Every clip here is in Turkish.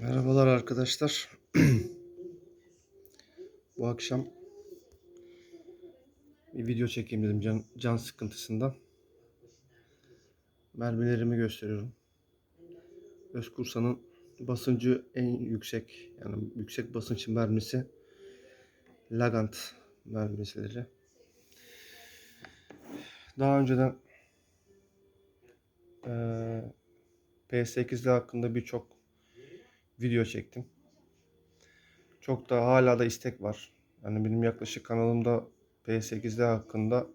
Merhabalar arkadaşlar. Bu akşam bir video çekeyim dedim can, can sıkıntısından. Mermilerimi gösteriyorum. Özkursa'nın basıncı en yüksek yani yüksek basınç mermisi Lagant mermileri. Daha önceden eee PS8'li hakkında birçok video çektim. Çok da hala da istek var. Yani benim yaklaşık kanalımda PS8'de hakkında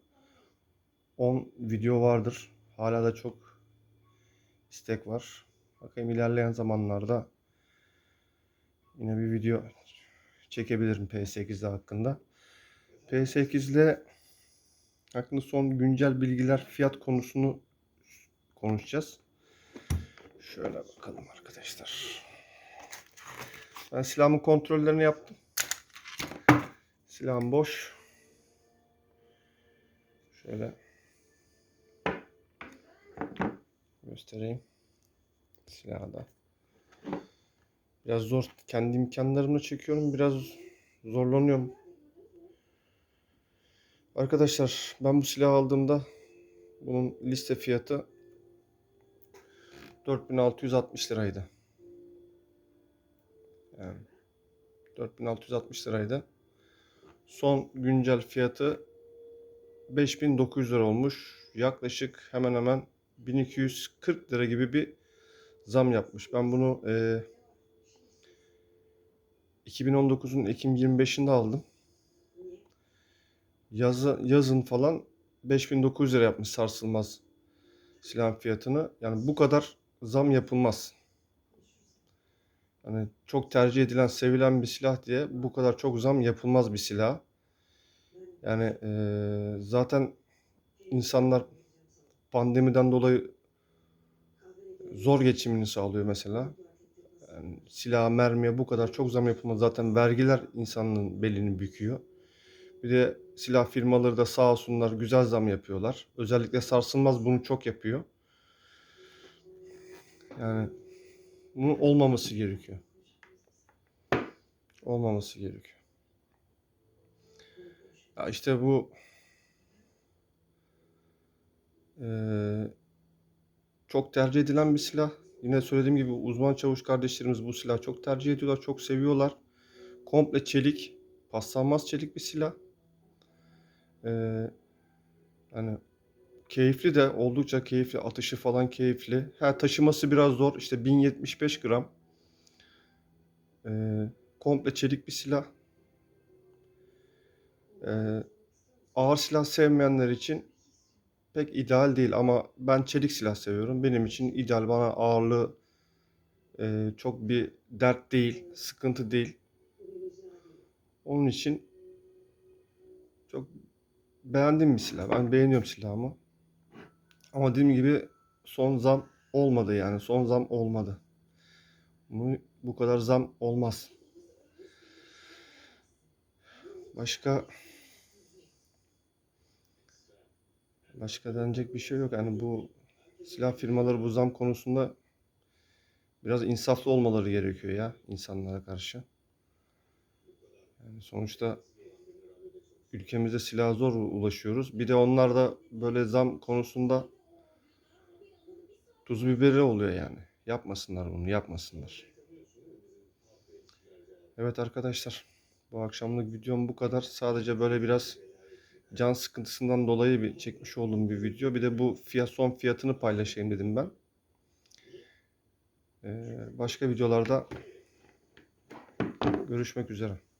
10 video vardır. Hala da çok istek var. Bakayım ilerleyen zamanlarda yine bir video çekebilirim PS8'de hakkında. PS8'de hakkında son güncel bilgiler fiyat konusunu konuşacağız. Şöyle bakalım arkadaşlar. Ben silahımın kontrollerini yaptım. Silahım boş. Şöyle göstereyim. Silahı da. Biraz zor. Kendi imkanlarımla çekiyorum. Biraz zorlanıyorum. Arkadaşlar ben bu silahı aldığımda bunun liste fiyatı 4660 liraydı. Yani 4660 liraydı. Son güncel fiyatı 5900 lira olmuş. Yaklaşık hemen hemen 1240 lira gibi bir zam yapmış. Ben bunu e, 2019'un Ekim 25'inde aldım. Yazı, yazın falan 5900 lira yapmış sarsılmaz silahın fiyatını. Yani bu kadar zam yapılmaz. Hani çok tercih edilen, sevilen bir silah diye bu kadar çok zam yapılmaz bir silah. Yani eee, zaten insanlar pandemiden dolayı zor geçimini sağlıyor mesela. Yani silaha, mermiye bu kadar çok zam yapılmaz. Zaten vergiler insanın belini büküyor. Bir de silah firmaları da sağ olsunlar güzel zam yapıyorlar. Özellikle sarsılmaz bunu çok yapıyor. Yani bunun olmaması gerekiyor. Olmaması gerekiyor. Ya işte bu eee, çok tercih edilen bir silah. Yine söylediğim gibi uzman çavuş kardeşlerimiz bu silahı çok tercih ediyorlar, çok seviyorlar. Komple çelik, paslanmaz çelik bir silah. Eee hani keyifli de oldukça keyifli, atışı falan keyifli. Ha taşıması biraz zor. İşte 1075 gram. Eee, komple çelik bir silah. Eee, ağır silah sevmeyenler için pek ideal değil ama ben çelik silah seviyorum. Benim için ideal bana ağırlığı eee, çok bir dert değil, sıkıntı değil. Onun için çok beğendiğim bir silah. Ben beğeniyorum silahımı. Ama dediğim gibi son zam olmadı yani. Son zam olmadı. Bu, bu kadar zam olmaz. Başka başka denecek bir şey yok. Yani bu silah firmaları bu zam konusunda biraz insaflı olmaları gerekiyor ya insanlara karşı. Yani sonuçta ülkemize silah zor ulaşıyoruz. Bir de onlar da böyle zam konusunda tuzu biberi oluyor yani. Yapmasınlar bunu, yapmasınlar. Evet arkadaşlar, bu akşamlık videom bu kadar. Sadece böyle biraz can sıkıntısından dolayı bir çekmiş olduğum bir video. Bir de bu fiyat son fiyatını paylaşayım dedim ben. Ee, başka videolarda görüşmek üzere.